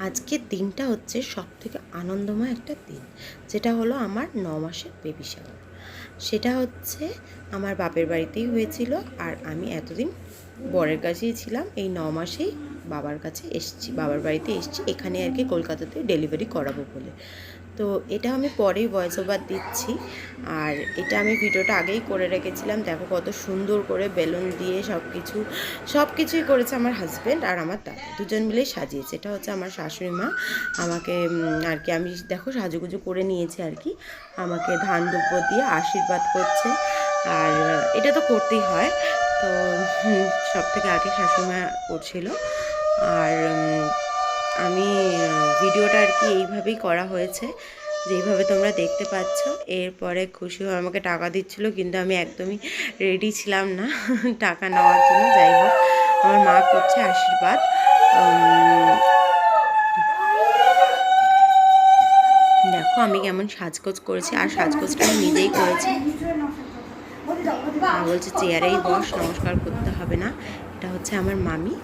আজকের দিনটা হচ্ছে সব থেকে আনন্দময় একটা দিন। যেটা হলো আমার ন মাসের বেবি শাওয়ার সেটা হচ্ছে আমার বাপের বাড়িতেই হয়েছিল আর আমি এতদিন বরের কাছেই ছিলাম। এই ন মাসেই বাবার কাছে এসছি, বাবার বাড়িতে এসছি। এখানে আর কি কলকাতাতে ডেলিভারি করাবো বলে। তো এটা আমি পরেই ভয়েস ওভার দিচ্ছি। আর এটা আমি ভিডিওটা আগেই করে রেখেছিলাম। দেখো কত সুন্দর করে বেলুন দিয়ে সব কিছু সব কিছুই করেছে আমার হাজব্যান্ড আর আমার দাদা। দুজন মিলেই সাজিয়েছে। এটা হচ্ছে আমার শাশুড়ি মা। আমাকে আর কি আমি দেখো সাজুগুজু করে নিয়েছি আর কি। আমাকে ধান দুব্য দিয়ে আশীর্বাদ করছে। আর এটা তো করতেই হয়। তো সব থেকে আগে শাশুড়ি মা করছিল। আর আমি ভিডিওটা আর কি এইভাবেই করা হয়েছে। যেইভাবে তোমরা দেখতে পাচ্ছ, এরপরে খুশি হয়ে আমাকে টাকা দিচ্ছিল, কিন্তু আমি একদমই রেডি ছিলাম না টাকা নেওয়ার জন্য। যাই হোক, আমার মা করছে আশীর্বাদ। দেখো আমি কেমন সাজগোজ করেছি, আর সাজগোজটা আমি নিজেই করেছি। বলছে, চেয়ারেই বস, নমস্কার করতে হবে না। এটা হচ্ছে আমার মামি।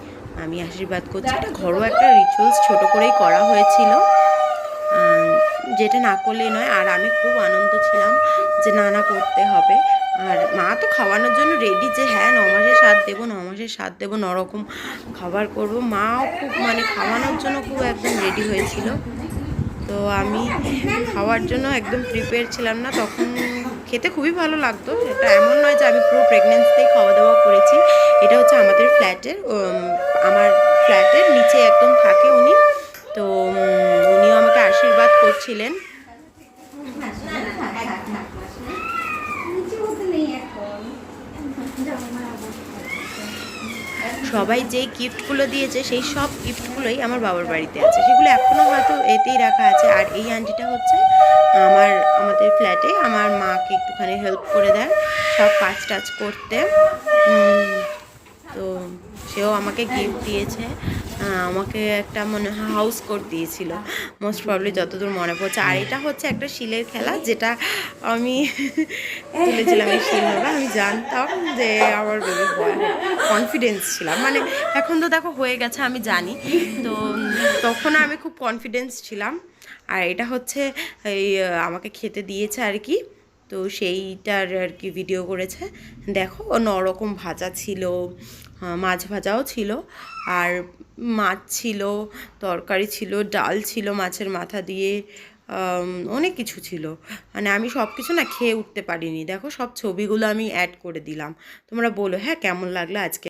আমি আশীর্বাদ করছি। এটা ঘরোয়া একটা রিচুয়ালস ছোট করেই করা হয়েছিল। যেটা না করলেই নয়, আর আমি খুব আনন্দ ছিলাম যে না না করতে হবে। আর মা তো খাওয়ানোর জন্য রেডি যে হ্যাঁ ন মাসের স্বাদ দেবো, ন মাসের স্বাদ দেবো, নরকম খাবার করব। মাও খুব মানে খাওয়ানোর জন্য খুব একদম রেডি হয়েছিল। তো আমি খাওয়ার জন্য একদম প্রিপেয়ার ছিলাম না। তখন খেতে খুবই ভালো লাগতো। এটা এমন নয় যে আমি পুরো প্রেগনেন্সিতেই খাওয়া দাওয়া করেছি। এটা হচ্ছে আমাদের ফ্ল্যাটের আমার ফ্ল্যাটের নিচে একদম থাকে উনি। তো উনিও আমাকে আশীর্বাদ করছিলেন। সবাই যেই গিফটগুলো দিয়েছে, সেই সব গিফটগুলোই আমার বাবার বাড়িতে আছে। সেগুলো এখনও হয়তো এতেই রাখা আছে। আর এই আন্টিটা হচ্ছে আমার, আমাদের ফ্ল্যাটে। আমার মাকে একটুখানি হেল্প করে দেয়, সব কাজ টাজ করতে তো সেও আমাকে গিফট দিয়েছে। আমাকে একটা মনে হয় হাউস কোট দিয়েছিল। মোস্ট প্রবলি যতদূর মনে পড়ছে। আর এটা হচ্ছে একটা শিলের খেলা, যেটা আমি তুলেছিলাম এই শিল আমি জানতাম যে আমার বয় কনফিডেন্স ছিলাম। মানে এখন তো দেখো হয়ে গেছে, আমি জানি। তো তখন আমি খুব কনফিডেন্স ছিলাম। আর এটা হচ্ছে এই আমাকে খেতে দিয়েছে আর কি। তো সেইটার আর কি ভিডিও করেছে। দেখো নরকম ভাজা ছিল মাছ ভাজাও ছিল, আর মাছ ছিল, তরকারি ছিল, ডাল ছিল মাছের মাথা দিয়ে অনেক কিছু ছিল। মানে আমি সব কিছু না খেয়ে উঠতে পারিনি। দেখো, সব ছবিগুলো আমি অ্যাড করে দিলাম। তোমরা বলো হ্যাঁ কেমন লাগল আজকে?